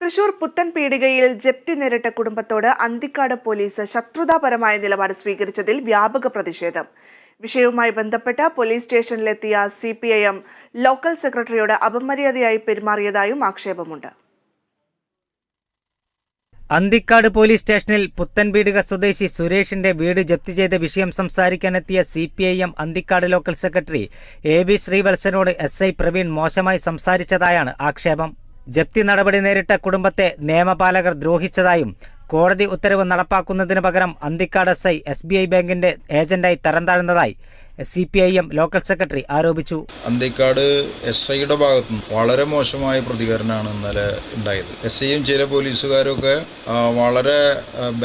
തൃശൂർ പുത്തൻ പീടികയിൽ ജപ്തി നേരിട്ട കുടുംബത്തോട് അന്തിക്കാട് പോലീസ് ശത്രുതാപരമായ നിലപാട് സ്വീകരിച്ചതിൽ വ്യാപക പ്രതിഷേധം. വിഷയവുമായി ബന്ധപ്പെട്ട് police സ്റ്റേഷനിലെത്തിയ C P I M local സെക്രട്ടറിയോട് അപമര്യാദയായി പെരുമാറിയതായും ആക്ഷേപമുണ്ട്. അന്തിക്കാട് പോലീസ് സ്റ്റേഷനിൽ പുത്തൻപീടിക സ്വദേശി സുരേഷിന്റെ വീട് ജപ്തി ചെയ്ത വിഷയം സംസാരിക്കാനെത്തിയ C P I M Anthikad local secretary A V ശ്രീവത്സനോട് S I Praveen മോശമായി സംസാരിച്ചതായാണ് ആക്ഷേപം. ജപ്തി നടപടി നേരിട്ട കുടുംബത്തെ നിയമപാലകർ ദ്രോഹിച്ചതായും കോടതി ഉത്തരവ് നടപ്പാക്കുന്നതിന് പകരം Anthikad S I S B I ബാങ്കിന്റെ ഏജന്റായി തരം താഴ്ന്നതായി C P I M local secretary ആരോപിച്ചു. അന്തിക്കാട് എസ് ഐയുടെ ഭാഗത്തു നിന്ന് വളരെ മോശമായ പ്രതികരണമാണ് ഇന്നലെ ഉണ്ടായത്. എസ് ഐയും ചില പോലീസുകാരും ഒക്കെ വളരെ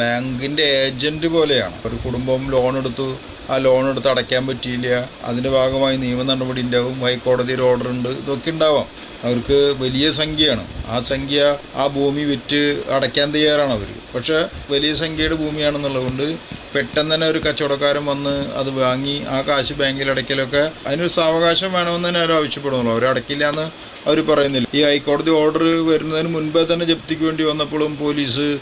ബാങ്കിന്റെ ഏജന്റ് പോലെയാണ്. ഒരു കുടുംബം ലോൺ എടുത്തു ആ ലോൺ എടുത്ത് അടയ്ക്കാൻ പറ്റിയില്ല. അതിന്റെ ഭാഗമായി നിയമ നടപടി ഉണ്ടാവും ഹൈക്കോടതിയിൽ ഓർഡർ ഉണ്ട്. ഇതൊക്കെ ഉണ്ടാവാം. അവർക്ക് വലിയ സംഖ്യയാണ്. ആ സംഖ്യ ആ ഭൂമി വിറ്റ് അടയ്ക്കാൻ തയ്യാറാണ് അവർ പക്ഷേ വലിയ സംഖ്യയുടെ ഭൂമിയാണെന്നുള്ളതുകൊണ്ട് പെട്ടെന്ന് തന്നെ ഒരു കച്ചവടക്കാരൻ വന്ന് അത് വാങ്ങി ആ കാശ് ബാങ്കിൽ അടയ്ക്കലൊക്കെ അതിനൊരു സാവകാശം വേണമെന്ന് തന്നെ അവർ ആവശ്യപ്പെടുന്നുള്ളൂ. അവർ അടയ്ക്കില്ല എന്ന് അവർ പറയുന്നില്ല. ഈ ഹൈക്കോടതി ഓർഡർ വരുന്നതിന് മുൻപേ തന്നെ ജപ്തിക്ക് വേണ്ടി വന്നപ്പോഴും പോലീസ്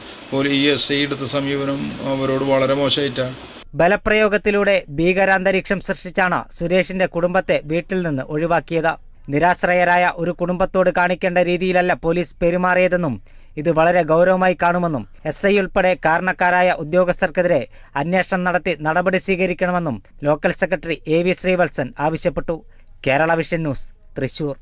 ഈ എസ് ഐ എടുത്ത സമീപനം അവരോട് വളരെ മോശമായിട്ടാണ്. ബലപ്രയോഗത്തിലൂടെ ഭീകരാന്തരീക്ഷം സൃഷ്ടിച്ചാണ് സുരേഷിന്റെ കുടുംബത്തെ വീട്ടിൽ നിന്ന് ഒഴിവാക്കിയത്. നിരാശ്രയരായ ഒരു കുടുംബത്തോട് കാണിക്കേണ്ട രീതിയിലല്ല പോലീസ് പെരുമാറിയതെന്നും ഇത് വളരെ ഗൗരവമായി കാണുമെന്നും എസ് ഐ ഉൾപ്പെടെ കാരണക്കാരായ ഉദ്യോഗസ്ഥർക്കെതിരെ അന്വേഷണം നടത്തി നടപടി സ്വീകരിക്കണമെന്നും local secretary A V Sreevalsan ആവശ്യപ്പെട്ടു. Kerala vision news Thrissur.